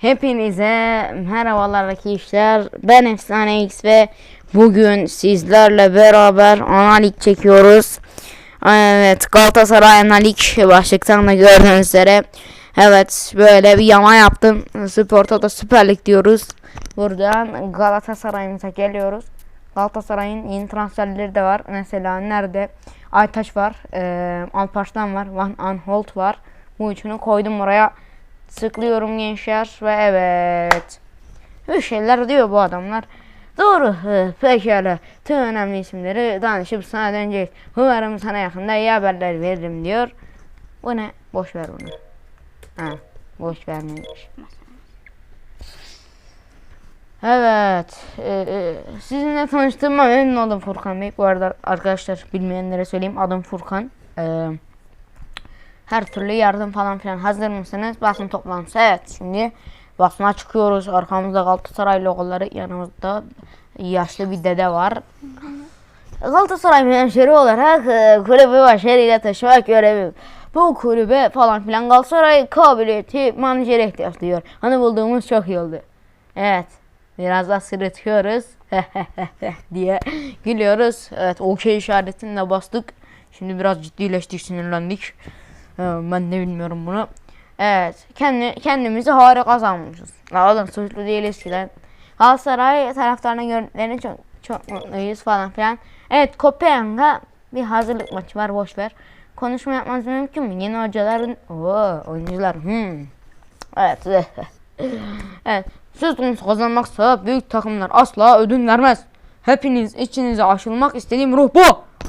Hepinize merhabalar arkadaşlar. Ben Efsane X ve bugün sizlerle beraber analik çekiyoruz. Evet Galatasaray analik başlıktan da gördüğünüz üzere. Evet böyle bir yama yaptım. Spor Toto Süper Lig diyoruz. Buradan Galatasaray'ımıza geliyoruz. Galatasaray'ın yeni transferleri de var. Mesela nerede? Aytaç var. E, Alparslan var. Van Aanholt var. Bu üçünü koydum oraya. Sıklıyorum gençler ve evet. Bir şeyler diyor bu adamlar. Doğru. Pekala. Tüm önemli isimleri danışıp sana döneceğiz. Umarım sana yakında iyi haberler veririm diyor. Bu ne? Boş ver bunu. Ha, boş vermemiş. Evet. e, e, sizinle tanıştığıma memnun oldum Furkan Bey. Bu arada arkadaşlar bilmeyenlere söyleyeyim. Adım Furkan. Eee her türlü yardım falan filan hazır mısınız? Basın toplantısı. Evet şimdi basına çıkıyoruz. Arkamızda Galatasaray logoları yanımızda yaşlı bir dede var. Galatasaray menşeri olarak e, kulübü başarıyla taşımak görevi. Bu kulübe falan filan Galatasaray kabiliyeti menajere ihtiyaç duyuyor. Hani bulduğumuz çok iyi oldu. Evet. Biraz da sırıtıyoruz. diye gülüyoruz. Evet okey işaretini de bastık. Şimdi biraz ciddileştik sinirlendik. Ee, Ben de bilmiyorum bunu. Evet. Kendi, kendimizi harika kazanmışız. Ya oğlum suçlu değiliz ki lan. Galatasaray taraftarına gördüklerini çok, çok mutluyuz falan filan. Evet Kopenhag'a bir hazırlık maçı var boş ver. Konuşma yapmaz mümkün mü? Yeni hocaların Oo, oyuncular. Hmm. Evet. evet. Söz konusu kazanmaksa büyük takımlar asla ödün vermez. Hepiniz içinize aşılmak istediğim ruh bu.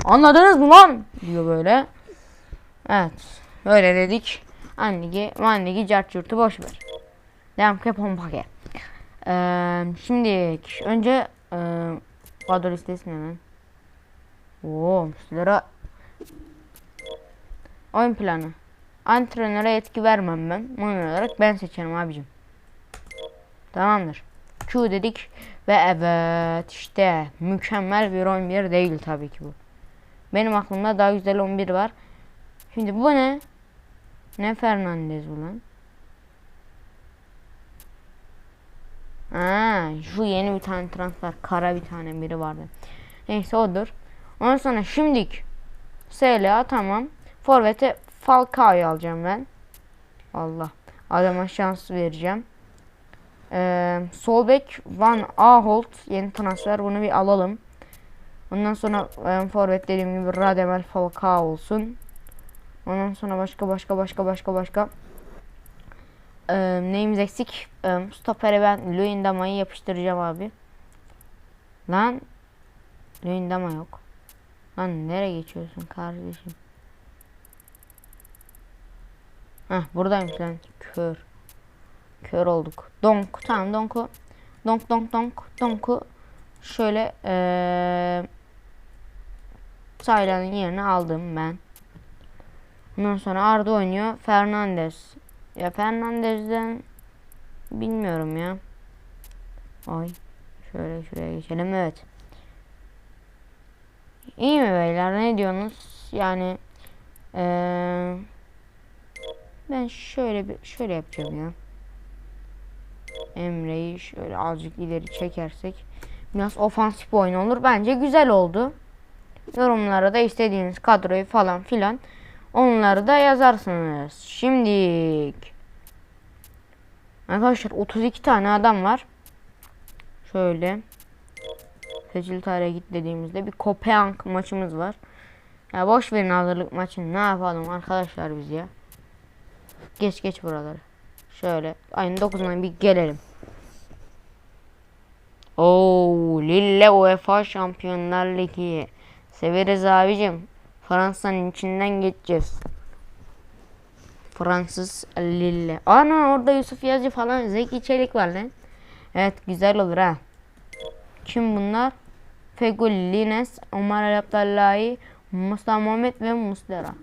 Anladınız mı lan? Diyor böyle. Evet. Böyle dedik. Annegi, mannegi, cartçurtu boş ver. Devam ke pompake. Ee, şimdi önce e, kadro listesi ne lan? Oo, sizlere oyun planı. Antrenöre yetki vermem ben. Manuel olarak ben seçerim abicim. Tamamdır. Q dedik ve evet işte mükemmel bir 11 değil tabii ki bu. Benim aklımda daha güzel 11 var. Şimdi bu ne? Ne Fernandez bu lan? Aa, şu yeni bir tane transfer. Kara bir tane biri vardı. Neyse odur. Ondan sonra şimdik SLA tamam. Forvet'e Falcao'yu alacağım ben. Allah. Adama şans vereceğim. Ee, sol bek Van Aanholt yeni transfer. Bunu bir alalım. Ondan sonra e, forvet dediğim gibi Radamel Falcao olsun. Ondan sonra başka başka başka başka başka. Ee, neyimiz eksik? Ee, stopere ben Luyendama'yı yapıştıracağım abi. Lan Luyendama yok. Lan nereye geçiyorsun kardeşim? Heh buradaymış lan. Kör. Kör olduk. Donk. Tamam donku. Donk donk donk. Donku. Şöyle ee, Saylan'ın yerini aldım ben. Ondan sonra Arda oynuyor. Fernandez. Ya Fernandez'den bilmiyorum ya. Ay. Şöyle şuraya geçelim. Evet. İyi mi beyler? Ne diyorsunuz? Yani eee ben şöyle bir şöyle yapacağım ya. Emre'yi şöyle azıcık ileri çekersek biraz ofansif oyun olur. Bence güzel oldu. Yorumlara da istediğiniz kadroyu falan filan onları da yazarsınız. Şimdi Arkadaşlar 32 tane adam var. Şöyle seçili tarihe git dediğimizde bir Kopenhag maçımız var. Ya boş verin hazırlık maçını. Ne yapalım arkadaşlar biz ya. Geç geç buraları. Şöyle ayın 9'una bir gelelim. Oo, Lille UEFA Şampiyonlar Ligi. Severiz abicim. Fransa'nın içinden geçeceğiz. Fransız Lille. Ana orada Yusuf Yazıcı falan Zeki Çelik var lan. Evet güzel olur ha. Kim bunlar? Fegül Lines, Omar El Abdallahi, Mustafa Muhammed ve Muslera.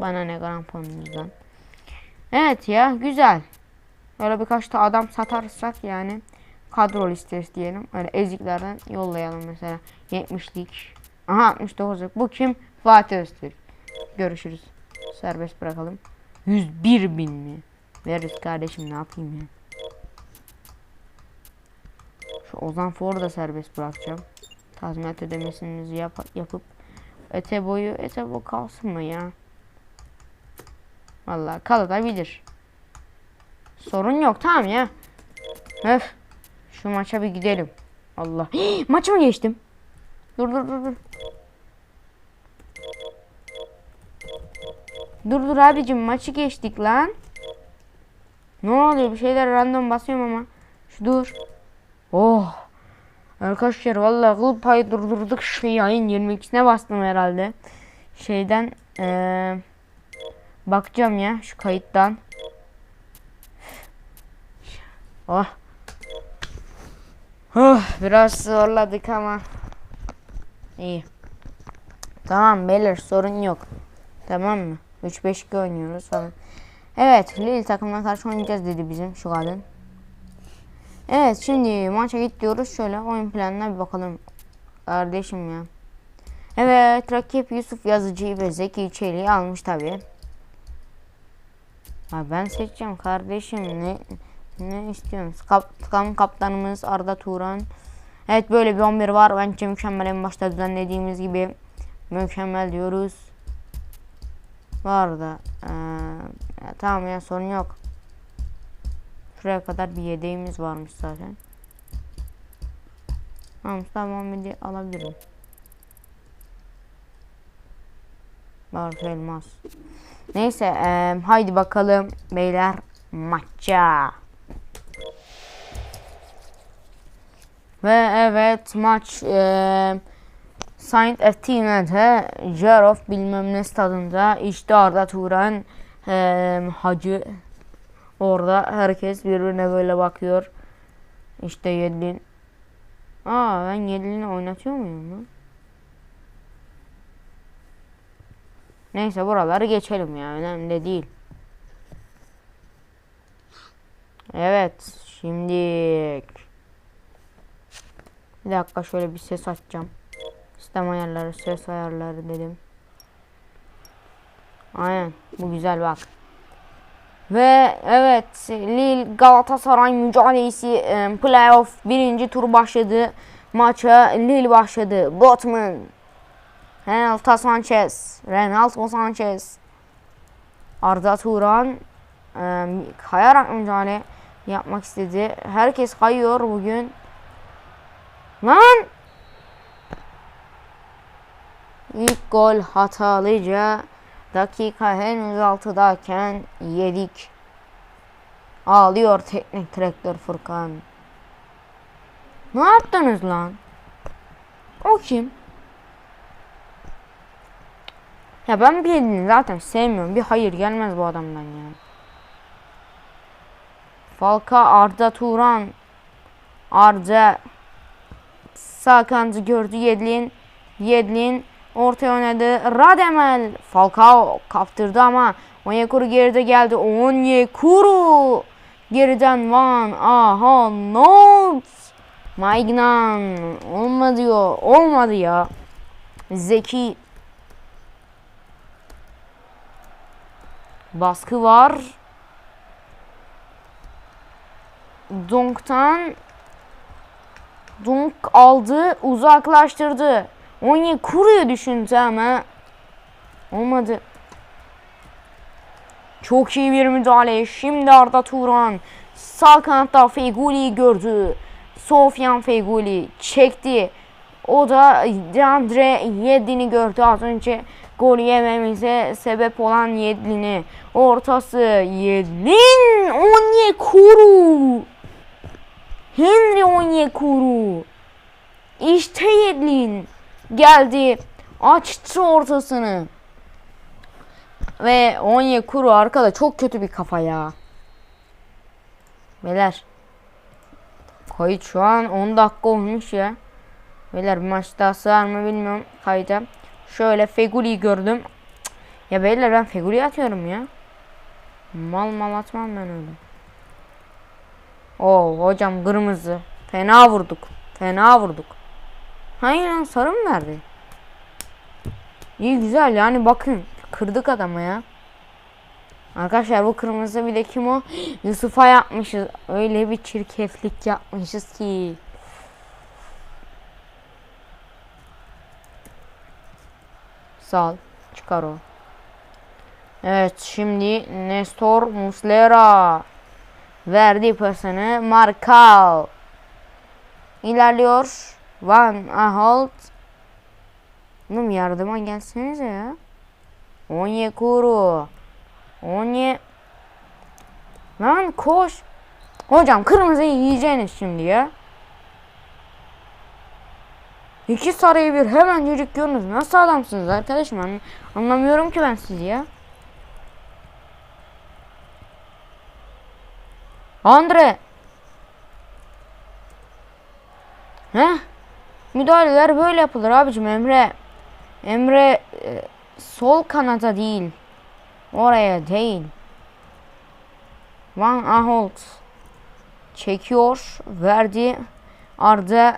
Bana ne gramponumuzdan. Evet ya güzel. Böyle birkaç da adam satarsak yani kadro listesi diyelim. Öyle eziklerden yollayalım mesela. 70'lik. Aha 69'luk. Bu kim? Fatih Öztürk. Görüşürüz. Serbest bırakalım. 101 bin mi? Veririz kardeşim ne yapayım ya. Şu Ozan For'u da serbest bırakacağım. Tazminat ödemesinizi yap yapıp Ete boyu ete bu kalsın mı ya? Vallahi kalabilir. Sorun yok tamam ya. Öf. Şu maça bir gidelim. Allah. Hii, maça mı geçtim? Dur dur dur dur. Dur dur abicim maçı geçtik lan. Ne oluyor bir şeyler random basıyorum ama. Şu dur. Oh. Arkadaşlar vallahi kıl payı durdurduk şu yayın 22'sine bastım herhalde. Şeyden eee bakacağım ya şu kayıttan. Oh. Oh, biraz zorladık ama iyi. Tamam beyler sorun yok. Tamam mı? 3-5-2 oynuyoruz falan. Evet Lille takımına karşı oynayacağız dedi bizim şu kadın. Evet şimdi maça git diyoruz. Şöyle oyun planına bir bakalım. Kardeşim ya. Evet rakip Yusuf Yazıcı'yı ve Zeki Çelik'i almış tabi. Ben seçeceğim kardeşim. Ne ne istiyorsunuz? Kap, takım kaptanımız Arda Turan. Evet böyle bir 11 var. Bence mükemmel en başta düzenlediğimiz gibi. Mükemmel diyoruz. Var da. Ee, tamam ya sorun yok. Şuraya kadar bir yedeğimiz varmış zaten. Tamam Mustafa Muhammed'i alabilirim. Bartu Elmas. Neyse eee, haydi bakalım beyler maça. Ve evet maç eee Saint Etienne'de Jerof bilmem ne stadında işte Arda Turan Hacı Orada herkes birbirine böyle bakıyor. İşte Yedlin. Aa ben Yedlin'i oynatıyor muyum lan? Neyse buraları geçelim ya. Önemli de değil. Evet. Şimdi bir dakika şöyle bir ses açacağım. Sistem ayarları, ses ayarları dedim. Aynen. Bu güzel bak. Ve evet Lille Galatasaray mücadelesi e, playoff birinci tur başladı. Maça Lille başladı. Botman. Renato Sanchez. Renato Sanchez. Arda Turan e, kayarak mücadele yapmak istedi. Herkes kayıyor bugün. Lan! İlk gol hatalıca Dakika henüz 6'dayken yedik. Ağlıyor teknik direktör Furkan. Ne yaptınız lan? O kim? Ya ben bir zaten sevmiyorum. Bir hayır gelmez bu adamdan ya. Falka Arda Turan Arda sağ kandı gördü Yedlin Yedlin Ortaya oynadı. Radamel. Falcao kaptırdı ama Onyekuru geride geldi. Onyekuru. Geriden Van. Aha. Notes. Maignan. Olmadı diyor. Olmadı ya. Zeki. Baskı var. Donk'tan Donk aldı, uzaklaştırdı. Onyekuru'yu düşündü ama olmadı. Çok iyi bir müdahale. Şimdi Arda Turan sağ kanatta Feguli gördü. Sofyan Feguli çekti. O da Deandre Yedlin'i gördü az önce gol yememize sebep olan Yedlin'i. Ortası Yedlin Onyekuru. Henry Onyekuru. İşte Yedlin geldi. Açtı ortasını. Ve Onyekuru arkada çok kötü bir kafa ya. Beyler. Kayıt şu an 10 dakika olmuş ya. Beyler bir maç daha sığar mı bilmiyorum kayda. Şöyle Feguli'yi gördüm. Ya beyler ben Feguli'yi atıyorum ya. Mal mal atmam ben öyle. Oo hocam kırmızı. Fena vurduk. Fena vurduk. Hayır lan sarı mı verdi? İyi güzel yani bakın. Kırdık adamı ya. Arkadaşlar bu kırmızı bir de kim o? Yusuf'a yapmışız. Öyle bir çirkeflik yapmışız ki. Sal. Çıkar o. Evet şimdi Nestor Muslera. Verdi pasını Markal. İlerliyor. Van Ahold. Oğlum yardıma gelsenize ya. Onyekuru. Onye. Lan koş. Hocam kırmızıyı yiyeceğiniz şimdi ya. İki sarıyı bir hemen görünüz. Nasıl adamsınız arkadaşım? Anla- Anlamıyorum ki ben sizi ya. Andre. Heh. Müdahaleler böyle yapılır abicim Emre. Emre e, sol kanata değil. Oraya değil. Van Ahold çekiyor. Verdi. Arda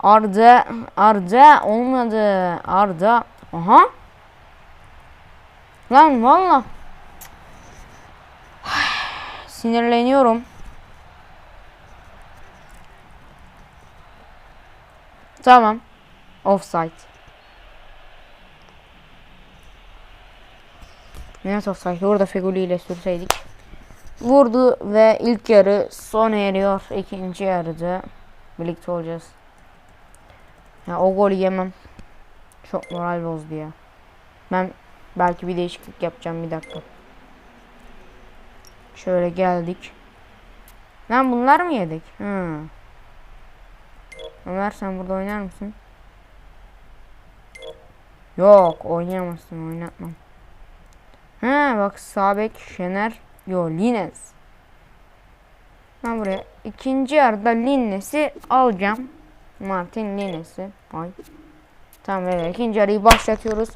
Arda Arda olmadı. Arda. Aha. Lan valla. Sinirleniyorum. Tamam. Offside. Net offside. Orada Feguli ile sürseydik. Vurdu ve ilk yarı sona eriyor. İkinci yarıda birlikte olacağız. Ya o golü yemem. Çok moral bozdu ya. Ben belki bir değişiklik yapacağım bir dakika. Şöyle geldik. Lan bunlar mı yedik? Hı. Ömer sen burada oynar mısın? Yok oynayamazsın oynatmam. Ha bak Sabek Şener Yo Lines. Ben buraya ikinci yarıda Lines'i alacağım. Martin Lines'i. Ay. Tamam evet ikinci yarıyı başlatıyoruz.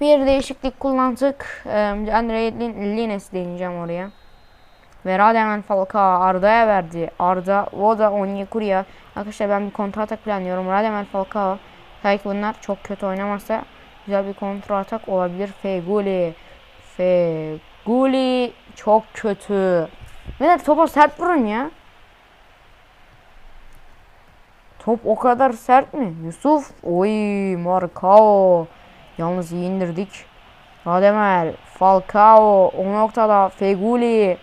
Bir değişiklik kullandık. Ee, Andre Lin Lines'i deneyeceğim oraya. Ve Radamel Falcao Arda'ya verdi. Arda, Voda, Onyekuru'ya. Arkadaşlar ben bir kontra atak planlıyorum. Radamel Falcao. Belki bunlar çok kötü oynamazsa güzel bir kontra atak olabilir. Feguli. Feguli çok kötü. Beyler topa sert vurun ya. Top o kadar sert mi? Yusuf. Oy Marcao. Yalnız iyi indirdik. Radamel. Falcao. O noktada Feguli.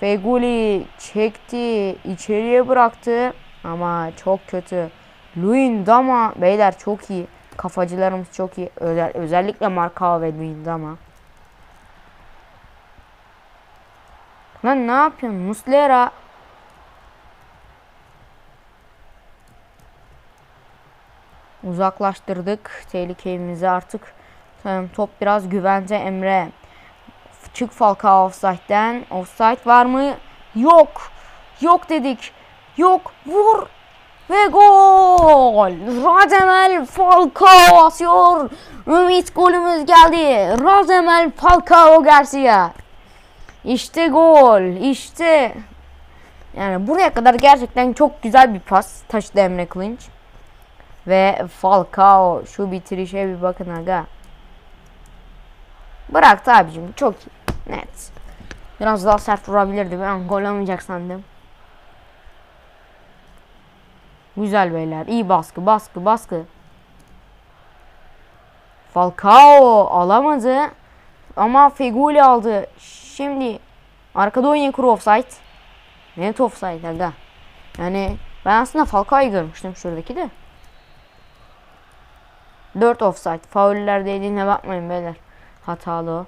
Feguli çekti. içeriye bıraktı. Ama çok kötü. Luin Dama. Beyler çok iyi. Kafacılarımız çok iyi. Özel, özellikle Marcao ve Luin Dama. Lan ne yapıyorsun? Muslera. Uzaklaştırdık tehlikemizi artık. Top biraz güvence Emre. Çık Falcao offside'den. Offside var mı? Yok. Yok dedik. Yok. Vur. Ve gol. Radamel Falcao atıyor. Ümit golümüz geldi. Radamel Falcao Garcia. İşte gol. İşte. Yani buraya kadar gerçekten çok güzel bir pas taşıdı Emre Kılınç. Ve Falcao şu bitirişe bir bakın aga. Bıraktı abicim çok iyi. Net. Biraz daha sert vurabilirdi. Ben gol olmayacak sandım. Güzel beyler. İyi baskı baskı baskı. Falcao alamadı. Ama Feguli aldı. Şimdi arkada Onyekuru offside. Net offside aga. Yani ben aslında Falcao'yu görmüştüm şuradaki de. 4 offside. Fauller dediğine bakmayın beyler. Hatalı o.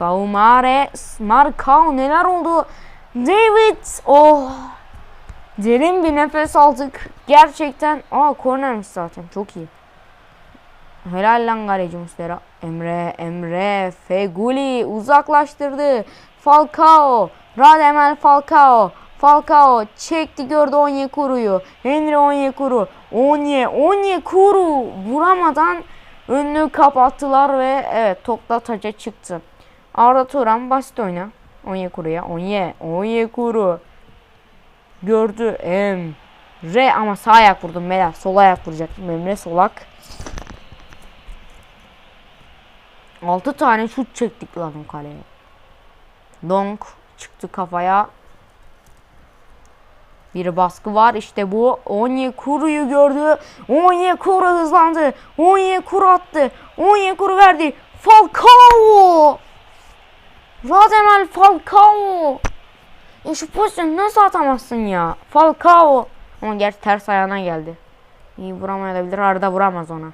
Saumare, Markao neler oldu? David, oh. Derin bir nefes aldık. Gerçekten, aa kornermiş zaten çok iyi. Helal lan kaleci Muslera. Emre, Emre, Feguli uzaklaştırdı. Falcao, Radamel Falcao. Falcao çekti gördü Onyekuru'yu. Henry Onyekuru. Onye, Onyekuru vuramadan önünü kapattılar ve evet topla taca çıktı. Arda Turan basit oyna. Onyekuru'ya. Onye, Onyekuru. Gördü. Emre ama sağ ayak vurdum beyler. Sol ayak vuracaktım. Emre solak. 6 tane şut çektik lan o kaleye. Donk çıktı kafaya. Bir baskı var işte bu. Onyekuru'yu gördü. Onyekuru hızlandı. Onyekuru attı. Onyekuru verdi. Falcao! Radamel Falcao! Ya şu pozisyonu nasıl atamazsın ya? Falcao! Ama gerçi ters ayağına geldi. İyi vuramayabilir. Arda vuramaz ona.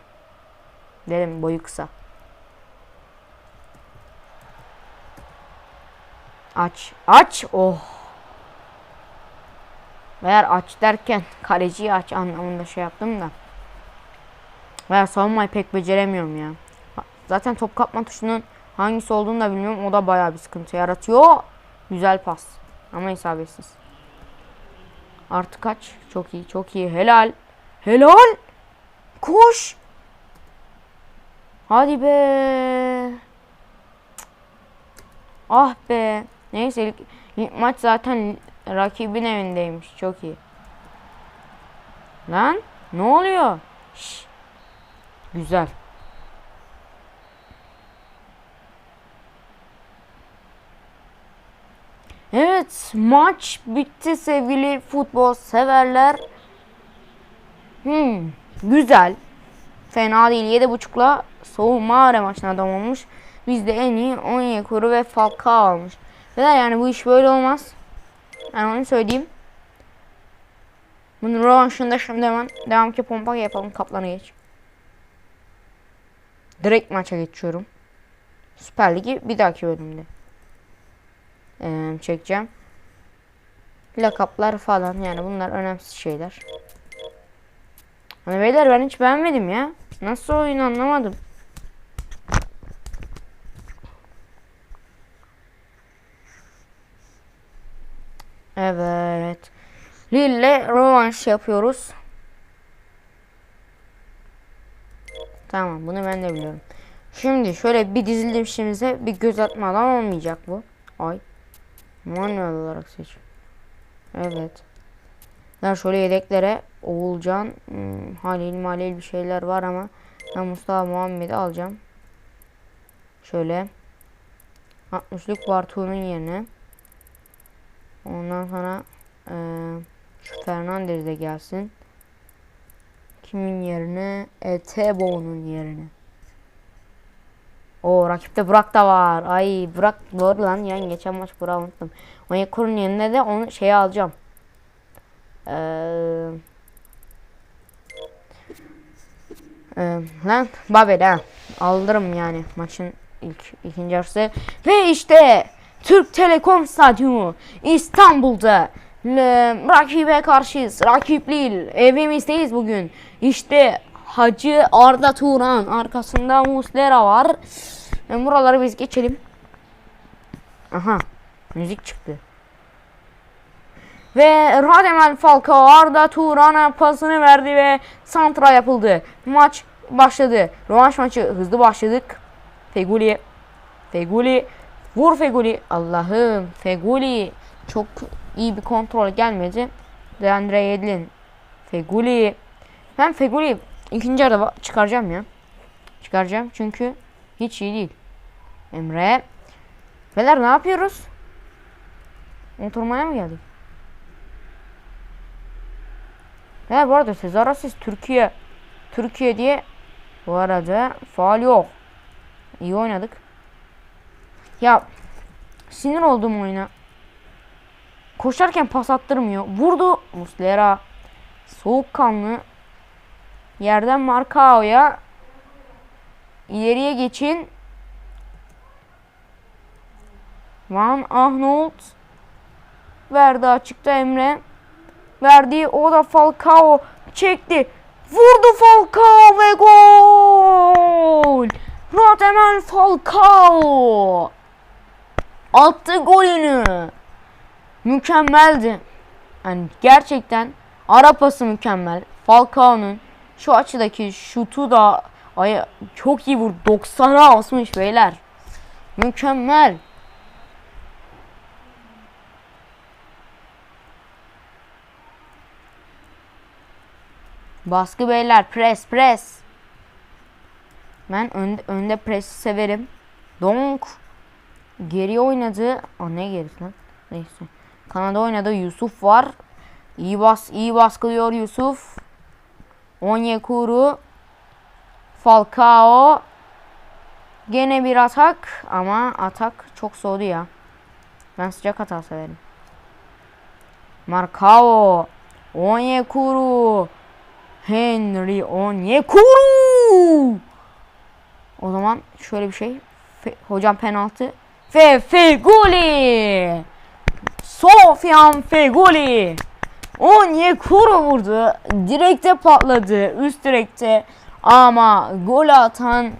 Dedim boyu kısa. Aç. Aç. Oh. Eğer aç derken kaleciyi aç anlamında şey yaptım da. Veya savunmayı pek beceremiyorum ya. Zaten top kapma tuşunun hangisi olduğunu da bilmiyorum. O da bayağı bir sıkıntı yaratıyor. Güzel pas. Ama isabetsiz. Artı kaç? Çok iyi, çok iyi. Helal. Helal. Koş. Hadi be. Ah be. Neyse maç zaten rakibin evindeymiş. Çok iyi. Lan ne oluyor? Şş. Güzel. Evet maç bitti sevgili futbol severler. Hmm, güzel. Fena değil. 7.5'la soğuma maçına adam olmuş. Bizde en iyi Onyekuru ve Falcao almış. Ve yani bu iş böyle olmaz. Ben onu söyleyeyim. Bunun rövanşında şimdi hemen devam ki pompa yapalım. Kaplan'a geç. Direkt maça geçiyorum. Süper Ligi bir dahaki bölümde. Ee, çekeceğim. Lakaplar falan yani bunlar önemsiz şeyler. Hani beyler ben hiç beğenmedim ya. Nasıl oyun anlamadım. Evet. Lille rövanş yapıyoruz. Tamam bunu ben de biliyorum. Şimdi şöyle bir dizilişimize bir göz atmadan olmayacak bu. Ay. Manuel olarak seç. Evet. Ben şöyle yedeklere Oğulcan, hmm, Halil Malil bir şeyler var ama ben Mustafa Muhammed'i alacağım. Şöyle 60'lık Bartu'nun yerine ondan sonra e, şu Fernandez de gelsin. Kimin yerine? Etebo'nun yerine. O rakipte Burak da var. Ay Burak doğru lan yani geçen maç Burak'ı unuttum. Onyekuru'nun yerine de onu şeye alacağım. Ee, e, lan Babel ha. Aldırım yani maçın ilk ikinci yarısı. Ve işte Türk Telekom Stadyumu İstanbul'da rakibe karşıyız. Rakip Lille. Evimizdeyiz bugün. İşte Hacı Arda Turan. Arkasında Muslera var. Yani buraları biz geçelim. Aha. Müzik çıktı. Ve Radamel Falcao Arda Turan'a pasını verdi ve santra yapıldı. Maç başladı. Rövanş maçı hızlı başladık. Feguli. Feguli. Vur Feguli. Allah'ım. Feguli. Çok iyi bir kontrol gelmedi. Deandre Yedlin. Feguli. Ben Feguli ikinci araba çıkaracağım ya. Çıkaracağım çünkü hiç iyi değil. Emre. Beyler ne yapıyoruz? Oturmaya mı geldik? He bu arada Sezar Asis Türkiye Türkiye diye bu arada faal yok. İyi oynadık. Ya sinir oldum oyuna. Koşarken pas attırmıyor. Vurdu Muslera. Soğukkanlı. Yerden Markao'ya. ileriye geçin. Van Arnold. Verdi açıkta Emre. Verdiği o da Falcao çekti. Vurdu Falcao ve gol. Radamel Falcao. Attı golünü. Mükemmeldi. Yani gerçekten ara pası mükemmel. Falcao'nun şu açıdaki şutu da ay çok iyi vurdu. 90'a asmış beyler. Mükemmel. Baskı beyler. Pres pres. Ben önde, önde presi severim. Donk geri oynadı. O ne gerisi lan? Neyse. Kanada oynadı. Yusuf var. İyi bas iyi baskılıyor Yusuf. Onyekuru. Falcao. Gene bir atak ama atak çok soğudu ya. Ben sıcak hata severim. Marcao. Onyekuru. Henry Onyekuru. O zaman şöyle bir şey. Fe- hocam penaltı. Ve Feguli. Sofyan Feguli. Onyekuru vurdu. Direkte patladı. Üst direkte. Ama gol atan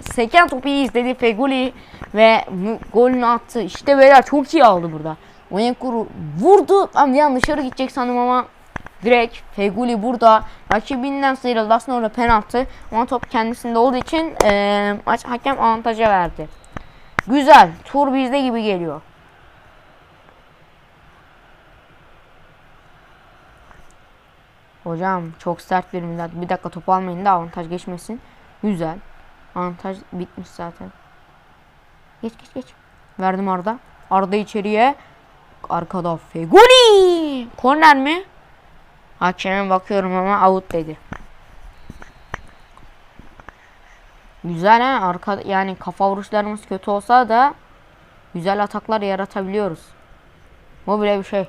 seken topu iyi izledi Feguli ve golünü attı. İşte beyler çok iyi aldı burada. Onyekuru vurdu. Ben bir an dışarı gidecek sandım ama direkt Feguli burada rakibinden sıyrıldı. Aslında orada penaltı. Ama top kendisinde olduğu için eee maç hakem avantaja verdi. Güzel. Tur bizde gibi geliyor. Hocam çok sert bir müdahale. Bir dakika topu almayın da avantaj geçmesin. Güzel. Avantaj bitmiş zaten. Geç geç geç. Verdim Arda. Arda içeriye. Arkada Feguli. Korner mi? Hakeme bakıyorum ama out dedi. Güzel ha. Arka, yani kafa vuruşlarımız kötü olsa da güzel ataklar yaratabiliyoruz. Bu bile bir şey.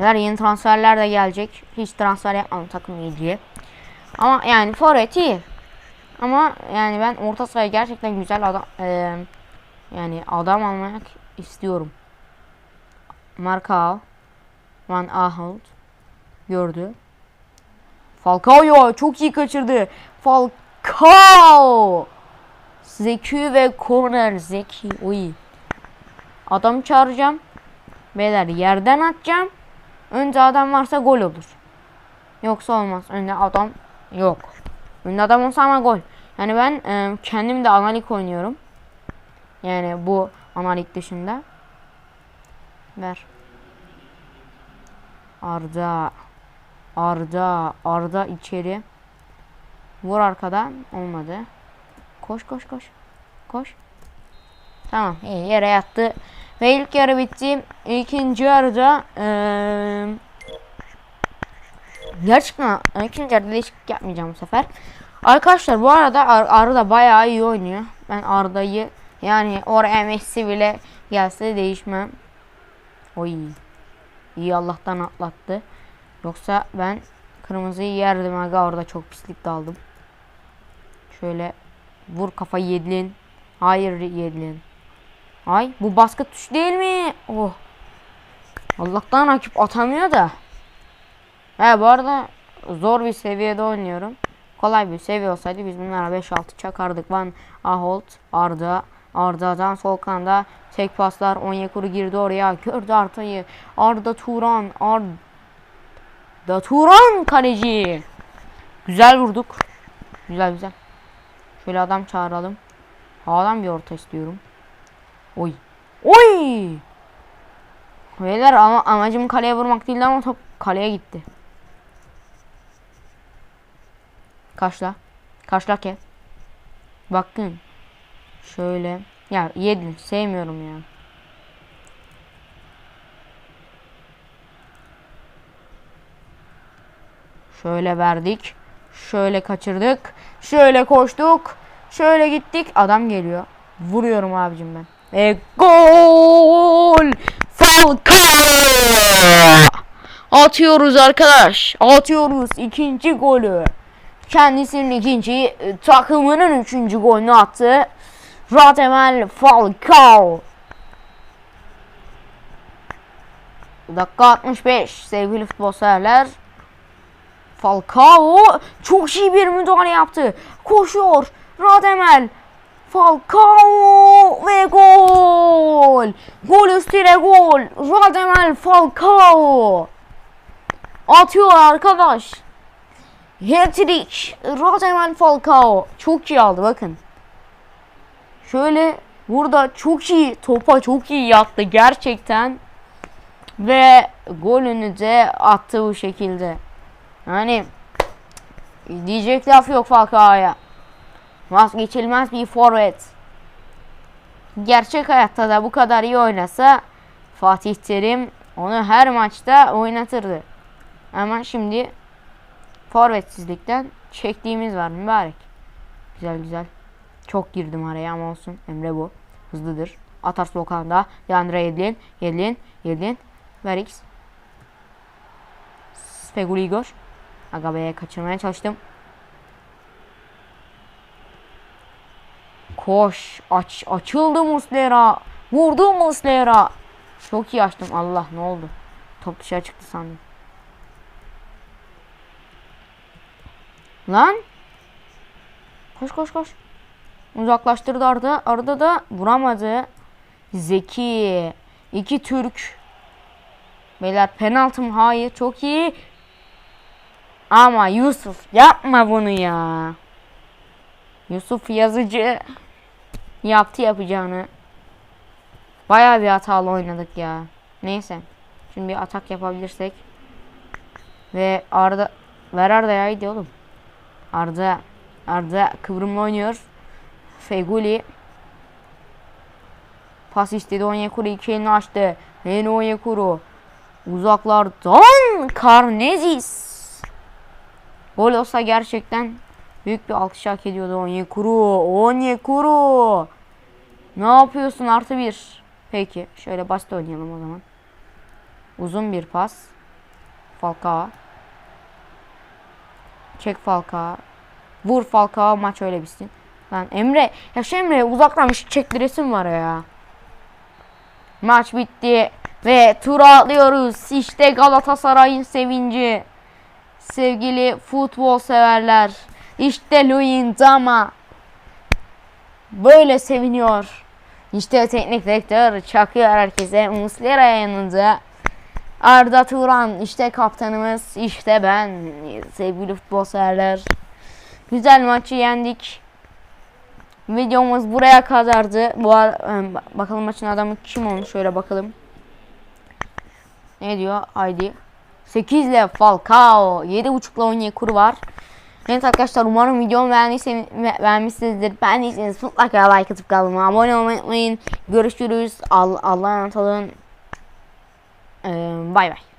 Neler yeni transferler de gelecek. Hiç transfer yapmadım takım ilgili. Ama yani forvet iyi. Ama yani ben orta sahaya gerçekten güzel adam eee, yani adam almak istiyorum. Markao Van Aanholt gördü. Falcao ya çok iyi kaçırdı. Falcao Zeki ve corner Zeki oy. Adam çağıracağım. Beyler yerden atacağım. Önce adam varsa gol olur. Yoksa olmaz. Önde adam yok. Önde adam olsa ama gol. Yani ben e, kendim de analik oynuyorum. Yani bu analik dışında. Ver. Arda. Arda. Arda içeri. Vur arkadan. Olmadı. Koş koş koş. Koş. Tamam iyi yere yattı. Ve ilk yarı bitti. İkinci yarıda eee gerçekten ikinci yarıda değişiklik yapmayacağım bu sefer. Arkadaşlar bu arada Ar Arda bayağı iyi oynuyor. Ben Arda'yı yani oraya Messi bile gelse değişmem. Oy. İyi Allah'tan atlattı. Yoksa ben kırmızıyı yerdim aga orada çok pislik daldım. Şöyle vur kafayı yedlin. Hayır yedlin. Ay bu baskı tuş değil mi? Oh. Allah'tan rakip atamıyor da. He bu arada zor bir seviyede oynuyorum. Kolay bir seviye olsaydı biz bunlara 5-6 çakardık. Van Aholt, Arda, Arda'dan sol kanada tek paslar Onyekuru girdi oraya. Gördü Arda'yı. Arda Turan, Arda Turan kaleci. Güzel vurduk. Güzel güzel. Şöyle adam çağıralım. Havadan bir orta istiyorum. Oy. Oy. Beyler ama amacım kaleye vurmak değildi ama top kaleye gitti. Kaçla. Kaçla ke. Bakın. Şöyle. Ya yedin. Sevmiyorum ya. Şöyle verdik. Şöyle kaçırdık. Şöyle koştuk. Şöyle gittik. Adam geliyor. Vuruyorum abicim ben. Ve gol! Falcao! Atıyoruz arkadaş. Atıyoruz ikinci golü. Kendisinin ikinci, e, takımının üçüncü golünü attı. Radamel Falcao. Dakika 65 sevgili futbol. Falcao çok iyi bir müdahale yaptı. Koşuyor. Radamel. Falcao ve gol. Gol üstüne gol. Radamel Falcao. Atıyor arkadaş. Hat-trick. Radamel Falcao. Çok iyi aldı bakın. Şöyle burada çok iyi topa çok iyi yattı gerçekten. Ve golünü de attı bu şekilde. Yani diyecek laf yok Falcao'ya. Vazgeçilmez bir forvet. gerçek hayatta da bu kadar iyi oynasa Fatih Terim onu her maçta oynatırdı. Ama şimdi forvetsizlikten çektiğimiz var mübarek. Güzel güzel. Çok girdim araya ama olsun. Emre bu. Hızlıdır. Atar sokağında. Yandra Yedlin. Yedlin. Yedlin. Verix. Spegul Igor. Agabe'ye kaçırmaya çalıştım. Koş. Aç. Açıldı Muslera. Vurdu Muslera. Çok iyi açtım. Allah ne oldu? Top dışarı çıktı sandım. Lan. Koş koş koş. Uzaklaştırdı Arda. Arda da vuramadı. Zeki. İki Türk. Beyler penaltı mı? Hayır. Çok iyi. Ama Yusuf yapma bunu ya. Yusuf yazıcı yaptı yapacağını. Bayağı bir hatalı oynadık ya. Neyse. Şimdi bir atak yapabilirsek. Ve Arda ver Arda'ya haydi oğlum. Arda Arda kıvrımla oynuyor. Feguli pas istedi Onyekuru iki elini açtı. Yeni Onyekuru uzaklardan Karnezis. Gol olsa gerçekten büyük bir alkış hak ediyordu Onyekuru. Onyekuru. Ne yapıyorsun artı bir. Peki şöyle basit oynayalım o zaman. Uzun bir pas. Falcao. Çek Falcao. Vur Falcao maç öyle bitsin. Lan Emre ya şu Emre uzaktan bir çektiresim var ya. Maç bitti ve tura atlıyoruz. İşte Galatasaray'ın sevinci. Sevgili futbol severler. İşte Louis Dama. Böyle seviniyor. İşte teknik direktör çakıyor herkese. Muslera yanında. Arda Turan işte kaptanımız. işte ben sevgili futbol. Güzel maçı yendik. Videomuz buraya kadardı. Bu bakalım maçın adamı kim olmuş şöyle bakalım. Ne diyor? Haydi. 8 ile Falcao, 7.5 ile Onyekuru var. Evet arkadaşlar umarım videomu beğendiyseniz, be- beğenmişsinizdir. Beğendiyseniz mutlaka like atıp kanalıma abone olmayı unutmayın. Görüşürüz. Al Allah'a emanet olun. Ee, Bay bay.